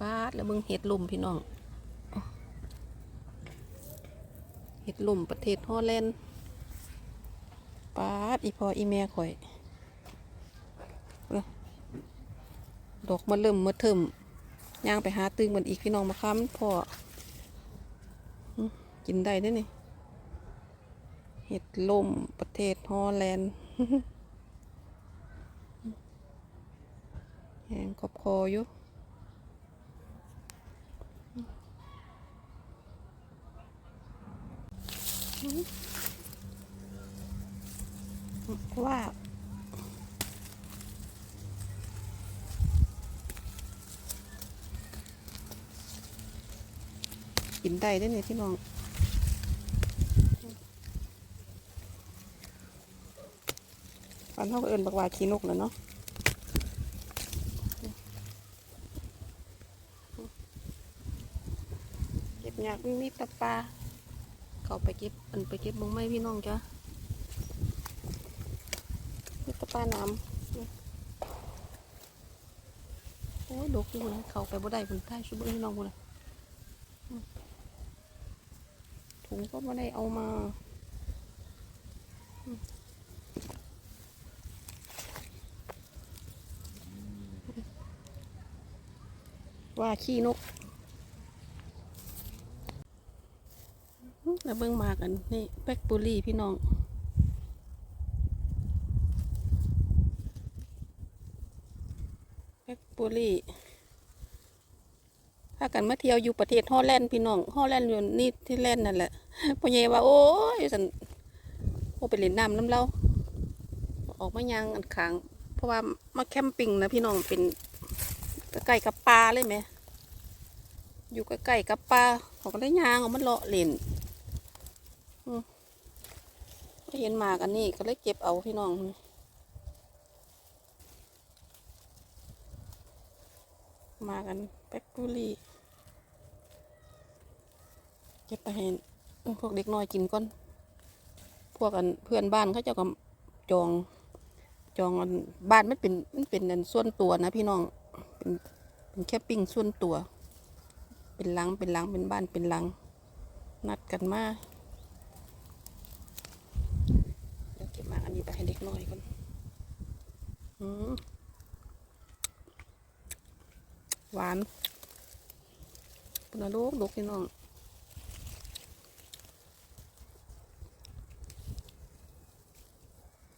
ปาดแล้วมึงเห็ดลมพี่น้องเห็ดลมประเทศฮอลแลนด์ปาดอีพออีแม่ข่อยดอกมาเริ่มมาเทิมย่างไปหาตึงมันอีกพี่น้องมาค้ำพ่อกินได้เด้นี่เห็ดลมประเทศฮอลแลนด์แหงขอบคออยู่ ว่ากินได้ได้เนี่ยพี่น้องปันเท่ากับเอินบักวาขี้นกแล้วเนาะเก็บยากมีมีตะปลา เขาไปเก็บอันไปเก็บมงไม้พี่น้องจ้ะมีแตะปาน้ำโอ้ยดกอยู่นะเขาไปบ่ได้คนใต้ช่วยบ่พี่น้องบุนะถุงก็ไม่ได้เอามาว่าขี้นก แล้วเบิ่งมากันนี่แบ็กบูรี่พี่น้องแบ็กบูรี่ถ้ากันมาเที่ยวอยู่ประเทศฮอลแลนด์พี่น้องฮอลแลนด์อยู่นี่ที่แลนด์นั่นแหละพ่อใหญ่ว่า โอ้ยสันโอ้ไปเล่นน้ำน้ำเล่าออกมายางอันขาง เพราะว่ามาแคมปิ้งนะพี่น้องเป็นใกล้กับปลาเลยไหมอยู่ใกล้ๆกับปลาเขาก็ได้ยางออกมาเลาะเล่น เห็นหมากันนี้ก็เลยเก็บเอาพี่น้องมากันแป๊กบุรีเก็บไปให้พวกเด็กน้อยกินก่อน พวกกันเพื่อนบ้านเขาจะก็จอง จองบ้านมันเป็นมันเป็นอันส่วนตัวนะพี่น้องเป็นเป็นแค่ปิ้งส่วนตัว เป็นหลังเป็นหลังเป็นบ้านเป็นหลัง นัดกันมา เดี๋ยวเก็บมาอันนี้ไป ให้เด็กน้อยก่อนอืมหวานปนลูกลูกพี่น้อง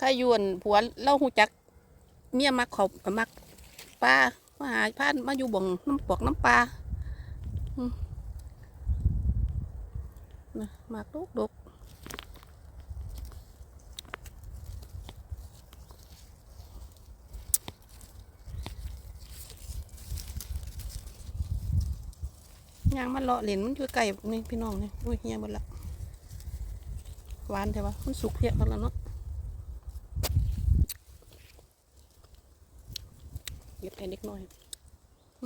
ข้ายวนผัวเล่าหูจัก เมียมักเขากับมักปลามาหาพานมาอยู่บ่งน้ำปอกน้ำปลามนะมักลูกลูก ยางมันเลาะเหรียญมันอยู่ไก่นี่พี่น้องเนี่ยอุ้ยเฮียหมดละหวานแต่ว่ามันสุกเพียกันแล้วเนาะเก็บให้เล็กน้อยอ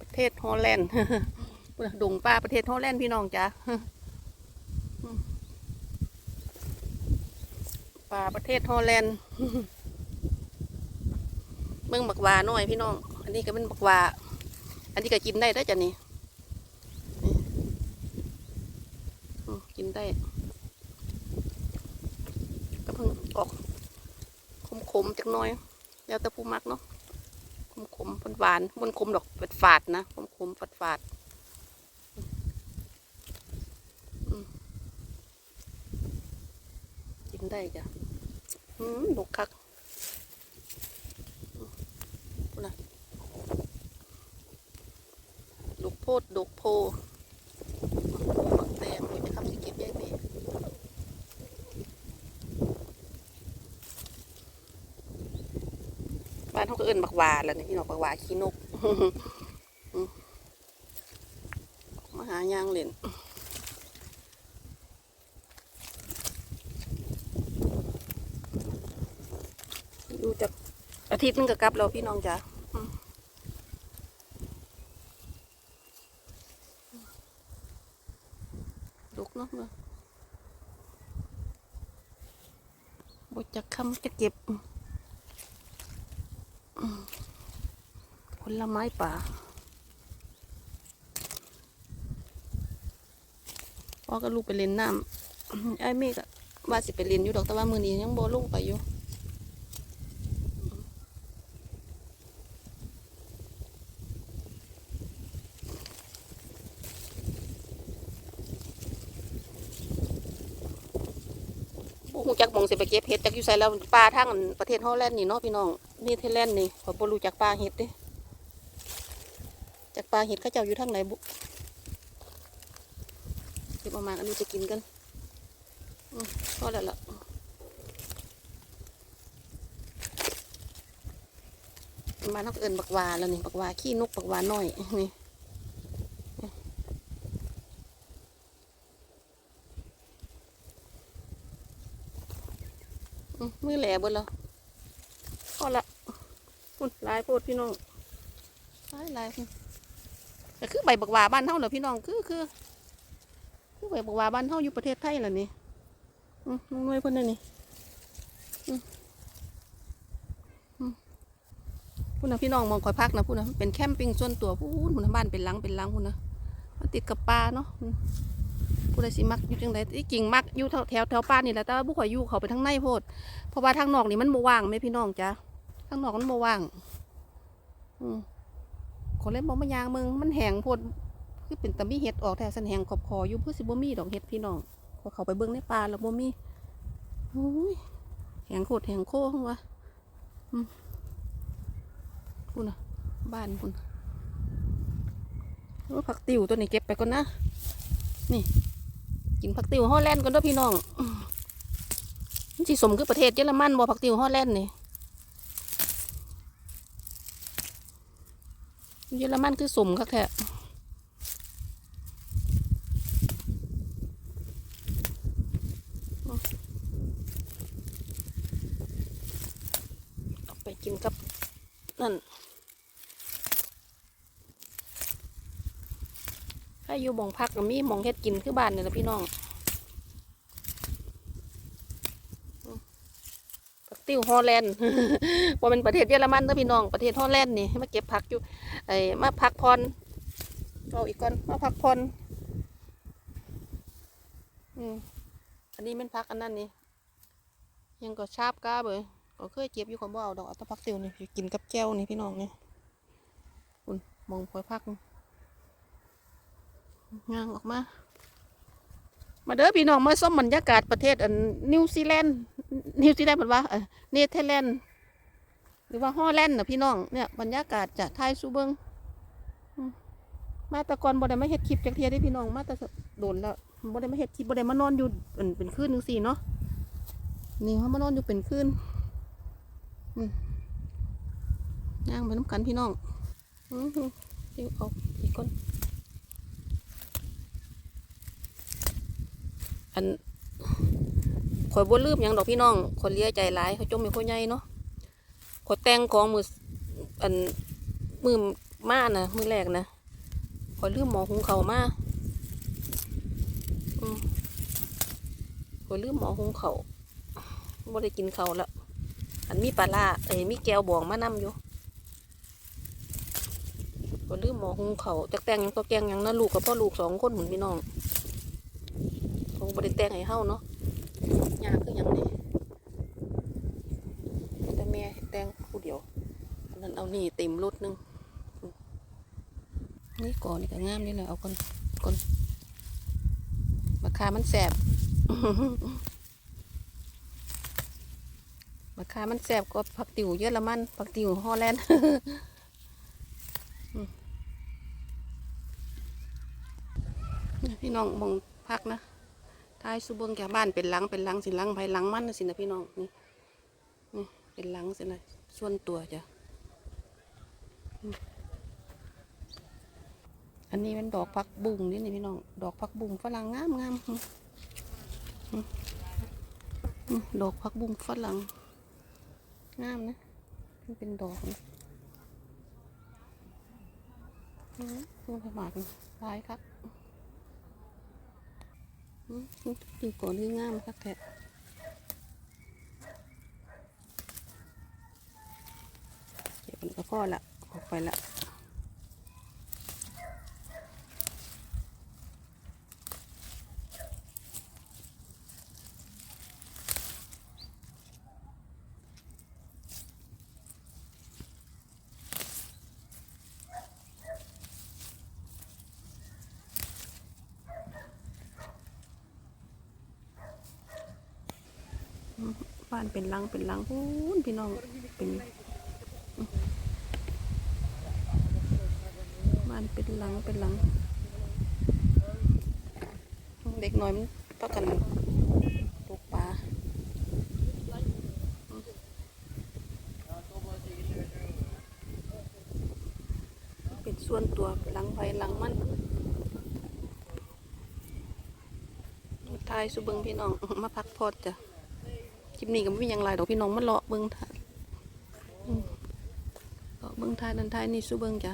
ประเทศฮอลแลนด์พุ่นน่ะดงป้าประเทศฮอลแลนด์พี่น้องจ้ะป่าประเทศฮอลแลนด์ เบิ่งบักวาหน่อยพี่น้อง อันนี้ก็เป็นบักวาอันนี้ก็กินได้ได้อจ้ะนี่กินได้ ก็เพิ่งออกขมๆจักน้อย แล้วแต่ผู้มักเนาะขมๆหวานๆมันขมดอกฝาดๆนะขมๆฝาดๆอืมกินได้จ้ะอืมดกคัก ดกโพดดกโพบักแตงเลยนะครับสิเก็บแยกนี่บ้านเขาก็เอิ้นบักวาแล้วนี่พี่น้องบักวาขี้นกมาหายางเล่นอยู่จากอาทิตย์นึงก็กลับแล้วพี่น้องจ้ะ ตกลงเลยบจะคำจะเก็บ ผลไม้ป่า พ่อก็ลูกไปเล่นน้ำไอ้เมฆว่าสิไปเล่นอยู่ดอกแต่ว่ามือนี้ยังโบลุกไปอยู่ งสิไปเก็บเห็ดจักอยู่ไสแล้วป่าทางประเทศฮอลแลนด์นี่เนาะพี่น้องนี่เทแลนด์นี่ข้อบ่รู้จักป่าเห็ดด้จักป่าเห็ดเขาเจ้าอยู่ทางไหนบุเก็บออกมาอันนี้จะกินกันอืมพอแล้วล่ะมาทักเอินบักวาแล้วนี่บักวาขี้นกบักวาน้อยนี่ มือแหลเบนแล้วพอละพุ่นลายโพดพี่น้องลายลายคือใบบักหวาบ้านเฮาเหรอพี่น้องคือคือคือใบบักหวาบ้านเฮาอยู่ประเทศไทยเหรอนี่อืมน้อยเพิ่นนั่นนี่อืมอืมพุ่นะพี่น้องมองคอยพักนะพุ่นะเป็นแคมปิ้งส่วนตัวพุ่นพุ่นนะบ้านเป็นหลังเป็นหลังพุ่นะมาติดกับป่าเนาะ ผู้ใดสิมักอยู่จังไดที่จริงมักอยู่แถวแถวแถวป่านี่แหละแต่ว่าบุข่อยอยู่เขาไปทางในโพดเพราะว่าทางนอกนี่มันบ่ว่างไหมพี่น้องจ้ะทางนอกมันบ่ว่าง อืมขอเล่นบ่มายางมึงมันแห้งโพดคือเป็นตะมีเห็ดออกแต่สันแหงขอบคออยู่เพื่อสิบ่มีดอกเห็ดพี่น้องพอเขาไปเบิ่งในป่าแล้วบ่มีโอ้ยแหงโคตรแหงโค้งวะอืมคุณน่ะบ้านคุณโอ้ผักติ๋วตัวนี้เก็บไปก่อนนะ นี่ กินผักติวฮอลแลนด์ก่อนด้วยพี่น้องมันสิสมคือประเทศเยอรมันบ่ผักติวฮอลแลนด์นี่เยอรมันคือสมคักแท้เอาไปกินกับนั่น ถ้าอยู่มองพักก็มีมองเฮ็ดกินคือบ้านนี่แหละพี่น้องผักติ้วฮอลแลนด์ว่าเป็นประเทศเยอรมันเด้อพี่น้องประเทศฮอลแลนด์นี่มาเก็บผักอยู่ไอ้มาพักพรเอาอีกก่อนมาพักพรอืมอันนี้เป็นพักอันนั้นนี่ยังก็ชาบก้าเบยก็เคยเจ็บอยู่ของบ่เอาดอกอาแตะพักติวนี่กินกับแก้วนี่พี่น้องนี่คุณมองพอยพัก ย่างออกมา มาเด้อพี่น้องมาส้มบรรยากาศประเทศอันนิวซีแลนด์นิวซีแลนด์เป็นว่าเนเธอร์แลนด์หรือว่าฮอลแลนด์นะพี่น้องเนี่ยบรรยากาศจะไทยซูเบิงมาตะกอนบ่ได้มาเฮ็ดคลิปจักเทียได้พี่น้องมาต่โดนแล้วบ่ได้มาเฮ็ดคลิปบ่ได้มานอนอยู่อันเป็นคืนนึงสี่เนาะนี่เขามานอนอยู่เป็นคืนย่างไปน้ำกันพี่น้องอือหือดี๋ยวเอาอีกคน อันข่อยบ่ลืมยังดอกพี่น้องคนเลี้ยใจหลายเขาจมเป็นคนใหญ่เนาะข่อยแต่งของมืออันมือมานะมือแรกนะข่อยลืมหมอหุงเขามาข่อยลืมหมอหุงเขาบ่ได้กินเขาแล้วอันมีปลาล่าเอ้ยมีแก้วบองมานำอยู่ก็ลืมหมอหุงเขาจักแต่งยังตัวแกงยังนะลูกกับพ่อลูกสองคนเหมือนพี่น้อง บ่ได้แต่งให้เฮาเนาะยากคือหยังนี่แต่แม่เฮ็ดแต่งผู้เดียวอันนั้นเอานี่เต็มรถหนึงนี่ก่อนนี่ก็งามนี่แหละเอาก่อนก่อนราคามันแสบราคามันแซ่บก็ผักติ๋วเยอรมันผักติ๋วฮอลแลนด์พี่น้องมองพักนะ ท้ายสุบงแกบ้านเป็นหลังเป็นหลังสิหลังภายหลังมันนะสินะพี่น้องนี่นี่เป็นหลังสินะส่วนตัวจ้ะอันนี้เป็นดอกพักบุ้งนี่นี่พี่น้องดอกพักบุ้งฝรั่งงามงามดอกพักบุ้งฝรั่งงามนะมันเป็นดอกนะอืมมันประมาทลายครับ อยู่ก่อนนี่งามครับแท้เก็บมันก็พอละออกไปละ บ้านเป็นลังเป็นลังพูนพี่น้องเป็นบ้านเป็นลังเป็นลังเด็กน้อยมันพักกันตกปลาเป็นส่วนตัวหลังไปหลังมันทายสุบิงพี่น้องมาพักพอดจ้ะ คลิปนี้ก็ไม่มีอย่างไรดอกพี่น้องมันเลาะเบิ้งทายอืมเลาะเบิ้งทายนันทายนี่สู้เบิ้งจ้ะ